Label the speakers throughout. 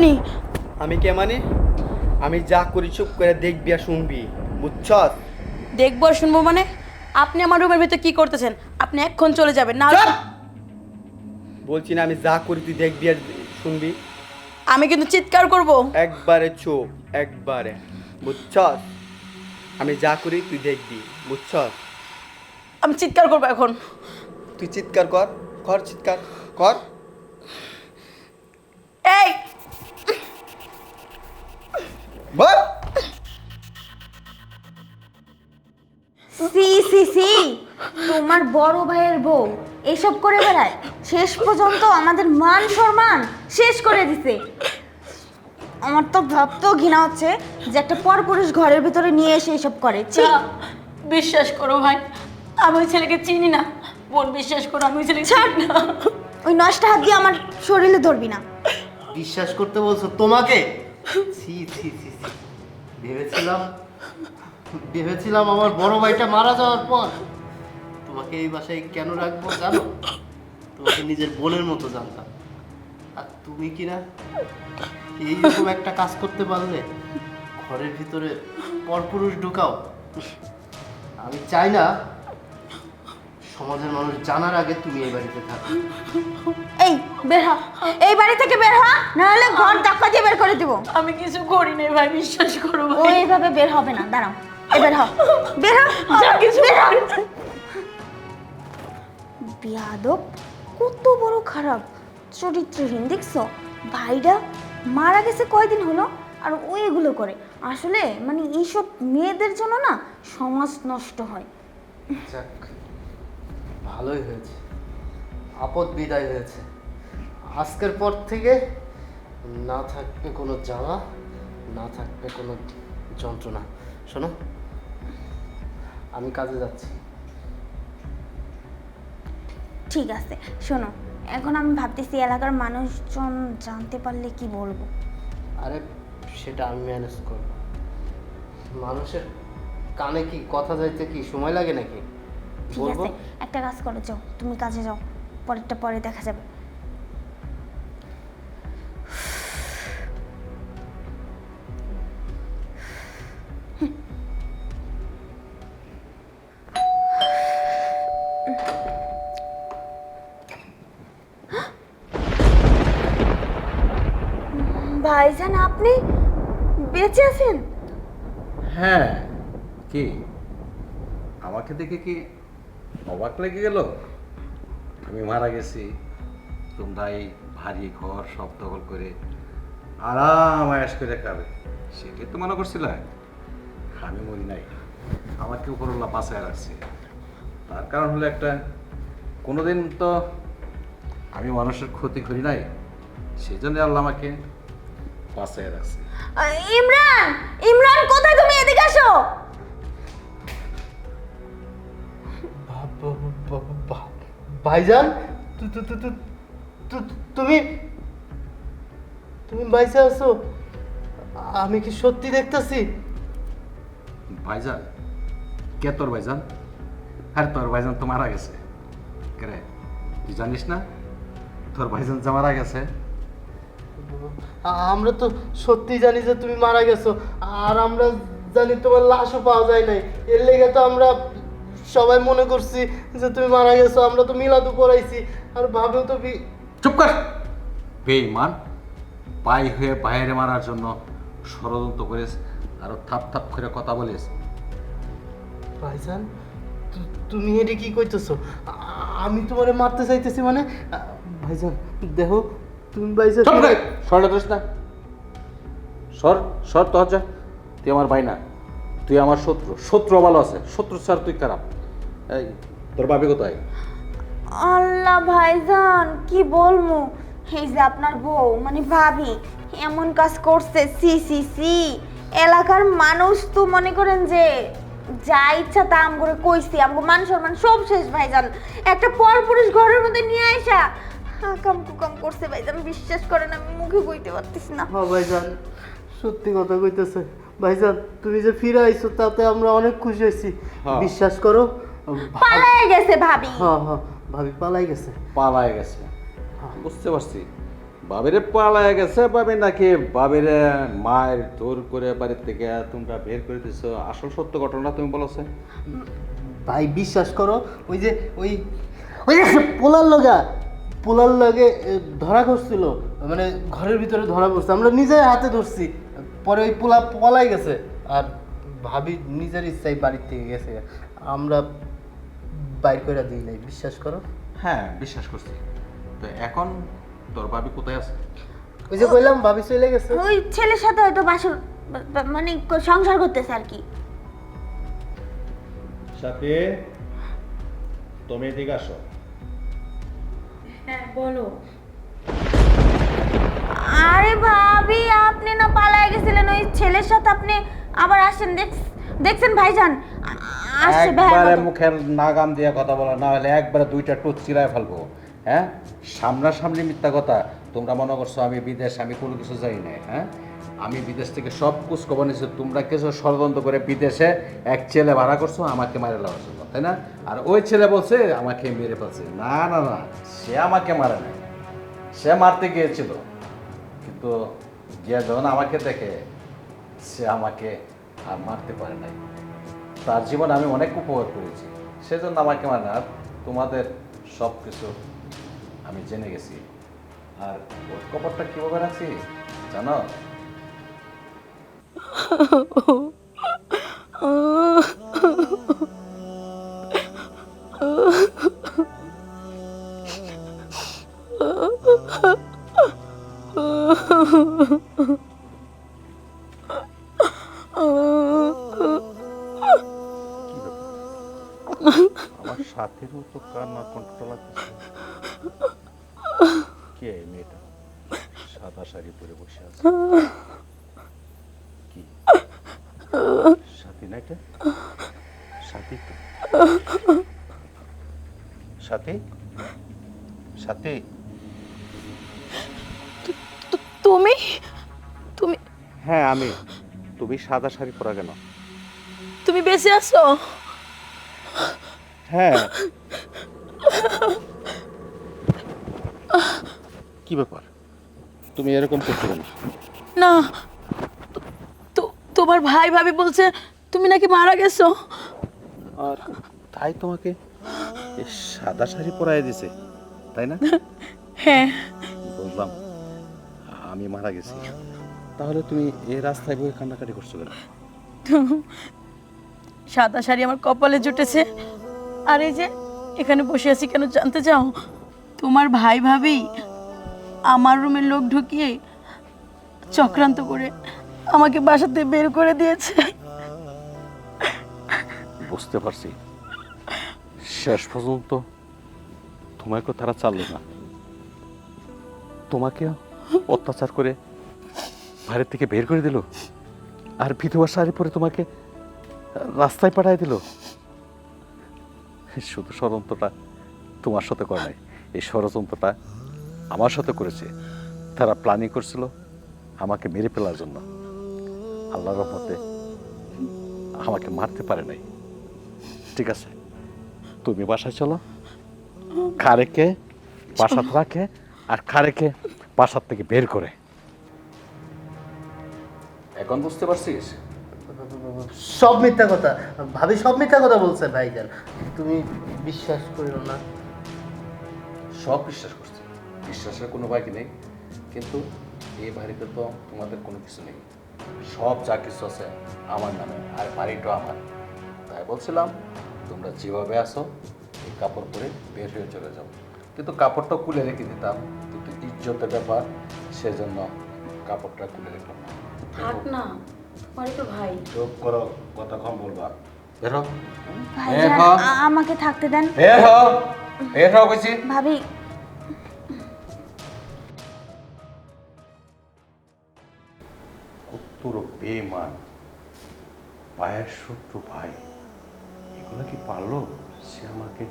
Speaker 1: আপনি?
Speaker 2: আমি কে মানে? আমি যা করি চুপ করে দেখবি আর শুনবি বুঝছস?
Speaker 1: দেখব আর শুনব মানে? আপনি আমার রুমের ভিতরে কি করতেছেন? আপনি এক্ষণ চলে যাবেন না
Speaker 2: বলছি না আমি যা করি তুই দেখবি আর শুনবি।
Speaker 1: আমি কিন্তু চিৎকার করব।
Speaker 2: একবারে চুপ একবারে বুঝছস? আমি যা করি তুই দেখবি বুঝছস?
Speaker 1: আমি চিৎকার করব এখন।
Speaker 2: তুই চিৎকার কর কর চিৎকার কর।
Speaker 1: এই!
Speaker 2: বল
Speaker 3: সি সি সি তোমার বড় ভাইয়ের বউ। এসব করে বেড়ায়। শেষ পর্যন্ত আমাদের মান সম্মান শেষ করে দিছে। আমার তো ভাবতেও ঘৃণা হচ্ছে যে একটা পরপুরুষ ঘরের ভিতরে নিয়ে এসে এসব করে। ছি।
Speaker 1: বিশ্বাস করো ভাই আমি ওই ছেলেকে চিনি না। বোন বিশ্বাস করো আমি ওই ছেলেকে
Speaker 3: ছাড়।
Speaker 1: না।
Speaker 3: ওই নষ্ট হাত দিয়ে আমার শরীরে ধরবি না।
Speaker 4: বিশ্বাস করতে বলছো তোমাকে? ছি ছি ছি ভেবেছিলাম ভেবেছিলাম আমার বড় ভাইটা মারা যাওয়ার পর তোমাকে এই বাসায় কেন রাখব জানো? তোমাকে নিজের বোনের মতো জানতাম। আর তুমি কি না এইরকম একটা কাজ করতে পারলে ঘরের ভিতরে পরপুরুষ ঢুকাও। আমি চাই না সমাজের মানুষ জানার আগে তুমি এই বাড়িতে থাকো।
Speaker 3: এই বের হ। এই বাড়ি থেকে বের হ নাহলে ঘর ধাক্কা দিয়ে বের করে দিব।
Speaker 1: আমি কিছু করি নাই ভাই বিশ্বাস করো
Speaker 3: ও
Speaker 1: ভাই
Speaker 3: এইভাবে বের হবে না দাঁড়াও। এ বের হ। বের হ।
Speaker 1: যা কিছু
Speaker 3: বের হ। বিয়াদব কত বড় খারাপ। চরিত্রহীন দেখছ? ভাইরা মারা গেছে কয়দিন হলো আর ও এগুলো করে। আসলে মানে এইসব মেয়েদের জন্য না সমাজ নষ্ট হয়।
Speaker 4: যাক। ভালোই হয়েছে। আপদ বিদায় হয়েছে। আজকের পর থেকে না থাকবে কোনো জ্বালা না থাকবে কোনো যন্ত্রণা। শোনো আমি কাজে যাচ্ছি।
Speaker 3: ঠিক আছে শোনো এখন আমি ভাবতেছি এলাকার মানুষজন জানতে পারলে কি বলব?
Speaker 4: আরে সেটা আমি ম্যানেজ করব। মানুষের কানে কি কথা যাইতে কি সময় লাগে নাকি?
Speaker 3: ঠিক আছে একটা কাজ করো যাও তুমি কাজে যাও পরেরটা পরে দেখা যাবে। ভাইজান আপনি বেঁচে আছেন?
Speaker 5: হ্যাঁ কি? আমাকে দেখে কি অবাক লেগে গেল? আমি মারা গেছি। তোমরা এই ভারী ঘর, সব দখল করে আরাম আয়াস করে খাবে। সেটাই তো মনে করছিলে আমি মরি নাই। আমাকে উপরওয়ালা বাঁচায় রাখছে? তার কারণ হলো একটা, কোনোদিন তো আমি মানুষের ক্ষতি করি নাই সেই জন্য আল্লাহ আমাকে বাঁচায় রাখছে।
Speaker 3: ইমরান! ইমরান!
Speaker 4: ভাইজান তুমি তুমি বাইসে আছো? আমি কি সত্যি দেখতেছি?
Speaker 5: ভাইজান কে তোর ভাইজান? আর তোর ভাইজান তো মারা গেছে। কে রে তুই জানিস না? তোর ভাইজান যা মারা গেছে?
Speaker 4: আমরা তো সত্যি জানি যে তুমি মারা গেছো। আর আমরা জানি তোমার লাশও পাওয়া যায় নাই। এর লেগে তো আমরা সবাই মনে করছি যে তুমি মারা গেছো আমরা তো মিলাদু পড়াইছি। আর ভাবেও তো বি-
Speaker 5: চুপ কর। বেঈমান পাই হয়ে বাইরে মারার জন্য ষড়যন্ত্র করিস আরও থাপ থাপ করে কথা বলিস।
Speaker 4: ভাইজান তুমি এটা কি কইতেছো? আমি তোমারে মারতে চাইতেছি মানে ভাইজান দেখো তুমি ভাইজান
Speaker 5: সরটা ধরিস না। সর সর তো তুই আমার ভাই না। তুই আমার শত্রু। শত্রু ভালো আছে। শত্রু স্যার তুই খারাপ। এই তোর বাপি কোথায়?
Speaker 3: আল্লাহ ভাইজান কি বলব এই যে আপনার বউ মানে ভাবি এমন কাজ করছে সি সি সি। এলাকার মানুষ তো মনে করেন যে যা ইচ্ছা তা আম করে কইছি আমগো মান সম্মান সব শেষ ভাইজান। একটা পরপুরুষ ঘরের মধ্যে নিয়ে আইসা হাকাম কুকাম করছে ভাইজান বিশ্বাস করেন আমি মুখে কইতে পারতেছি না।
Speaker 4: হ্যাঁ ভাইজান সত্যি কথা কইতেছে। ভাইজান তুমি যে ফিরে আইছো তাতে আমরা অনেক খুশি হয়েছি।
Speaker 5: হ্যাঁ।
Speaker 4: বিশ্বাস করো
Speaker 3: পালায় গেছে ভাবি।
Speaker 4: হ্যাঁ হ্যাঁ ভাবি পালাই গেছে।
Speaker 5: পালায় গেছে। বুঝতে পারছি। বাবেরে পালায় গেছে বাবে নাকি বাবেরে মায়ের জোর করে বাড়ির থেকে তোমরা বের করে দিছো। আসল সত্য ঘটনা তুমি বলছে
Speaker 4: ভাই বিশ্বাস করো ওই যে ওই ওই যে পোলার লগা পোলার লগে ধরা করছিল। মানে ঘরের ভিতরে ধরা পড়ছে। আমরা নিজের হাতে ধরছি। পরে ওই পোলা পলাই গেছে। আর ভাবি নিজের ইচ্ছাই বাড়ির থেকে গেছে। আমরা বাইর করে দিই নাই বিশ্বাস করো।
Speaker 5: হ্যাঁ বিশ্বাস করছি। তো এখন তোর ভাবি কোথায় আছে?
Speaker 4: ওই যে বললাম ভাবি চলে গেছে।
Speaker 3: ওই ছেলের সাথে হয়তো বাসর মানে সংসার করতেছে আর কি।
Speaker 5: সাথে তুমি এদিকে আসো।
Speaker 1: হ্যাঁ বলো।
Speaker 3: আরে ভাবি আপনি না পালায় গেছিলেন ওই ছেলের সাথে আপনি আবার আসেন দেখ দেখছেন ভাইজান? আসছে
Speaker 5: একবারে। মুখের নাগাম দিয়ে কথা বলা না হলে একবারে দুইটা টুক চিরায় ফেলব হ্যাঁ? সামনাসামনি মিথ্যা কথা তোমরা মনে করছ আমি বিদেশ আমি কোনো কিছু যাই না হ্যাঁ? আমি বিদেশ থেকে সব কুচ খবর নিয়েছি তোমরা কিছু ষড়যন্ত্র করে বিদেশে এক ছেলে ভাড়া করছ আমাকে মারে লওয়ার জন্য তাই না? আর ওই ছেলে বলছে আমাকে মেরে ফেলছে। না না না সে আমাকে মারে নাই। সে মারতে গিয়েছিল কিন্তু যে যখন আমাকে দেখে সে আমাকে আর মারতে পারে নাই। তার জীবন আমি অনেক উপভোগ করেছি। সেজন্য আমাকে মানে আর তোমাদের সব কিছু আমি জেনে গেছি। আর ওর কবরটা কীভাবে রাখছি, জানো? কি আমার সাথেরও তো কান্না কন্ট্রোল লাগতেছে। কে এই মেয়েটা? সাদা শাড়ি পরে বসে আছে। কি? সাথী না এটা? সাথী তো। সাথী? সাথী?
Speaker 1: তুমি? তুমি
Speaker 5: হ্যাঁ আমি। তুমি সাদা শাড়ি পরা কেন?
Speaker 1: তুমি বেঁচে আছো?
Speaker 5: হ্যাঁ। কি ব্যাপার? তুমি এরকম করতে কেন?
Speaker 1: না তো- তোমার ভাই ভাবি বলছে তুমি নাকি মারা গেছো।
Speaker 5: আর তাই তোমাকে এই সাদা শাড়ি পরাই দিছে তাই না?
Speaker 1: হ্যাঁ।
Speaker 5: বুঝলাম আমি মারা গেছি। তাহলে তুমি এই রাস্তায় বই কান্নাকাটি করছ কেন?
Speaker 1: সাদা শাড়ি আমার কপালে জুটেছে। আর এই যে, এখানে বসে আছি কেন জানতে চাও? তোমার ভাই ভাবি আমার রুমের লোক ঢুকিয়ে চক্রান্ত করে আমাকে বাসাতে বের করে দিয়েছে।
Speaker 5: বুঝতে পারছি। শেষ পর্যন্ত তোমাকে তারা চাললো না। তোমাকে অত্যাচার করে বাইরের থেকে বের করে দিল। আর বিধবা শাড়ি পরে তোমাকে রাস্তায় পাঠায় দিল? শুধু ষড়যন্ত্রটা তোমার সাথে করে নাই। এই ষড়যন্ত্রটা আমার সাথে করেছে। তারা প্ল্যানিং করছিল আমাকে মেরে ফেলার জন্য। আল্লাহর রহমতে আমাকে মারতে পারে নাই। ঠিক আছে তুমি বাসায় চলো। খারেকে বাসাত রাখে আর খারেকে বাসার থেকে বের করে। এখন বুঝতে পারছিস?
Speaker 4: সব মিথ্যা কথা। ভাবি সব মিথ্যা কথা বলছে ভাইজান। তুমি বিশ্বাস করিও না।
Speaker 5: সব বিশ্বাস করছি। বিশ্বাসের কোনো বাকি নেই। কিন্তু এই বাড়িতে তো তোমাদের কোনো কিছু নেই। সব যা কিছু আছে আমার নামে আর বাড়িটাও আমার। তাই বলছিলাম তোমরা যেভাবে আসো এই কাপড় পরে বের হয়ে চলে যাও। কিন্তু কাপড়টা খুলে রেখে দিতাম। কিন্তু ইজ্জতের ব্যাপার সেজন্য কাপড়টা খুলে রেখলাম না।
Speaker 1: থাক না তো ভাই।
Speaker 5: চুপ করো কথা কম বলবা। বের হও।
Speaker 3: ভাইজান। আমাকে থাকতে দেন।
Speaker 5: বের হও। বের হও কইছি।
Speaker 3: ভাবি।
Speaker 5: বেমান পায়ের শত্রু ভাই। এগুলো কি পারল? সে আমাকে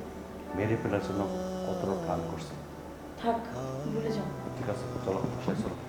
Speaker 5: মেরে ফেলার জন্য কতটা প্ল্যান করছে?
Speaker 1: থাক ভুলে যাও।
Speaker 5: ঠিক আছে চলো চলো।